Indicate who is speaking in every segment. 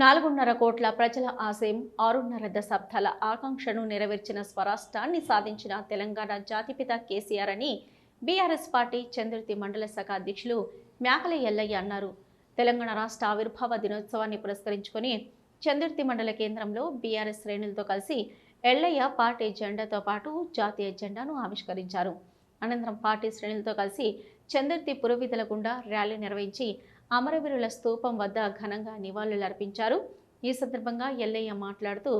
Speaker 1: నాలుగున్నర కోట్ల ప్రజల ఆశయం ఆరున్నర దశాబ్దాల ఆకాంక్షను నెరవేర్చిన స్వరాష్ట్రాన్ని సాధించిన తెలంగాణ జాతిపిత కేసీఆర్ అని బీఆర్ఎస్ పార్టీ చంద్రుతి మండల శాఖ అధ్యక్షులు మేకల ఎల్లయ్య అన్నారు. తెలంగాణ రాష్ట్ర ఆవిర్భావ దినోత్సవాన్ని పురస్కరించుకొని చందుర్తి మండల కేంద్రంలో బీఆర్ఎస్ శ్రేణులతో కలిసి ఎల్లయ్య పార్టీ జెండాతో పాటు జాతీయ జెండాను ఆవిష్కరించారు. అనంతరం పార్టీ శ్రేణులతో కలిసి చందుర్తి పురవిధుల గుండా ర్యాలీ నిర్వహించి అమరవీరుల స్తూపం వద్ద ఘనంగా నివాళులర్పించారు ఈ సందర్భంగా ఎల్లయ్య మాట్లాడుతూ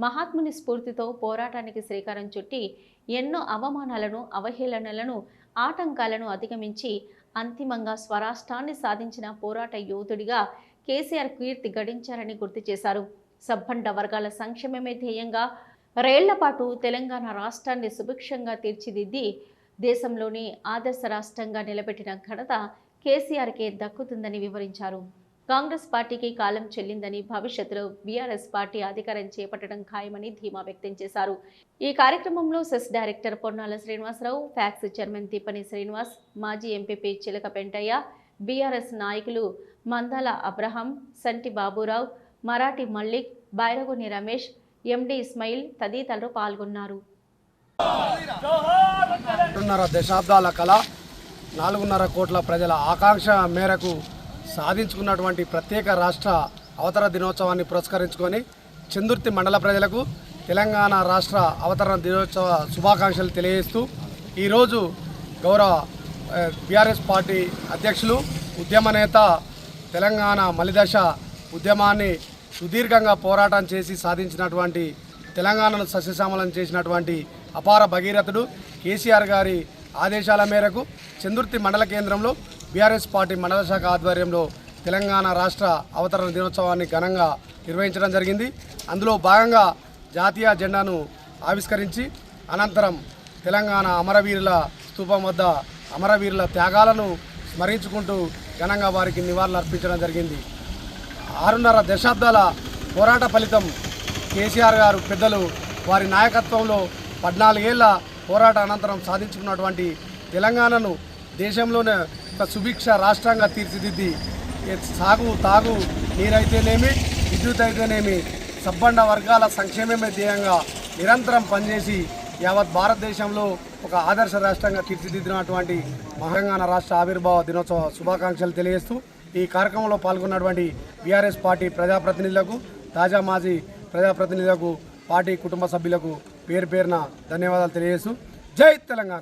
Speaker 1: మహాత్ముని స్ఫూర్తితో పోరాటానికి శ్రీకారం చుట్టి ఎన్నో అవమానాలను అవహేళనలను ఆటంకాలను అధిగమించి అంతిమంగా స్వరాష్ట్రాన్ని సాధించిన పోరాట యోధుడిగా కేసీఆర్ కీర్తి గడించారని గుర్తు చేశారు. సబ్బండ వర్గాల సంక్షేమమే ధ్యేయంగా రేళ్ళపాటు తెలంగాణ రాష్ట్రాన్ని సుభిక్షంగా తీర్చిదిద్ది దేశంలోని ఆదర్శ రాష్ట్రంగా నిలబెట్టిన ఘనత కేసీఆర్కే దక్కుతుందని వివరించారు. కాంగ్రెస్ పార్టీకి కాలం చెల్లిందని భవిష్యత్తులో బీఆర్ఎస్ పార్టీ అధికారం చేపట్టడం ఖాయమని ధీమా వ్యక్తం చేశారు. ఈ కార్యక్రమంలో CESS director Ponnala Srinivasarao FACS chairman Tippani Srinivas మాజీ ఎంపీపీ చిలక పెంటయ్య బీఆర్ఎస్ నాయకులు మందాల అబ్రహం సంటి బాబురావు మరాఠీ మల్లిక్ బైరగుని రమేష్ ఎండి ఇస్మాయిల్ తదితరులు పాల్గొన్నారు.
Speaker 2: దశాబ్దాల కళ నాలుగున్నర కోట్ల ప్రజల ఆకాంక్ష మేరకు సాధించుకున్నటువంటి ప్రత్యేక రాష్ట్ర అవతర దినోత్సవాన్ని పురస్కరించుకొని చందుర్తి మండల ప్రజలకు తెలంగాణ రాష్ట్ర అవతరణ దినోత్సవ శుభాకాంక్షలు తెలియజేస్తూ ఈరోజు గౌరవ బీఆర్ఎస్ పార్టీ అధ్యక్షులు ఉద్యమ నేత తెలంగాణ మలిదశ ఉద్యమాన్ని సుదీర్ఘంగా పోరాటం చేసి సాధించినటువంటి తెలంగాణను సస్యశ్యామలం చేసినటువంటి అపార భగీరథుడు కేసీఆర్ గారి ఆదేశాల మేరకు చందుర్తి మండల కేంద్రంలో బీఆర్ఎస్ పార్టీ మండల శాఖ ఆధ్వర్యంలో తెలంగాణ రాష్ట్ర అవతరణ దినోత్సవాన్ని ఘనంగా నిర్వహించడం జరిగింది. అందులో భాగంగా జాతీయ జెండాను ఆవిష్కరించి అనంతరం తెలంగాణ అమరవీరుల స్థూపం వద్ద అమరవీరుల త్యాగాలను స్మరించుకుంటూ ఘనంగా వారికి నివాళులు అర్పించడం జరిగింది. ఆరున్నర దశాబ్దాల పోరాట ఫలితం కేసీఆర్ గారు పెద్దలు వారి నాయకత్వంలో పద్నాలుగేళ్ళ పోరాట అనంతరం సాధించుకున్నటువంటి తెలంగాణను దేశంలోనే ఒక సుభిక్ష రాష్ట్రంగా తీర్చిదిద్ది. సాగు తాగు నీరైతేనేమి విద్యుత్ అయితేనేమి సబ్బండ వర్గాల సంక్షేమమే ధ్యేయంగా నిరంతరం పనిచేసి యావత్ భారతదేశంలో ఒక ఆదర్శ రాష్ట్రంగా తీర్చిదిద్దినటువంటి తెలంగాణ రాష్ట్ర ఆవిర్భావ దినోత్సవ శుభాకాంక్షలు తెలియజేస్తూ ఈ కార్యక్రమంలో పాల్గొన్నటువంటి బీఆర్ఎస్ పార్టీ ప్రజాప్రతినిధులకు తాజా మాజీ ప్రజాప్రతినిధులకు పార్టీ కుటుంబ సభ్యులకు పేరు పేరున ధన్యవాదాలు తెలియజేస్తూ జై తెలంగాణ.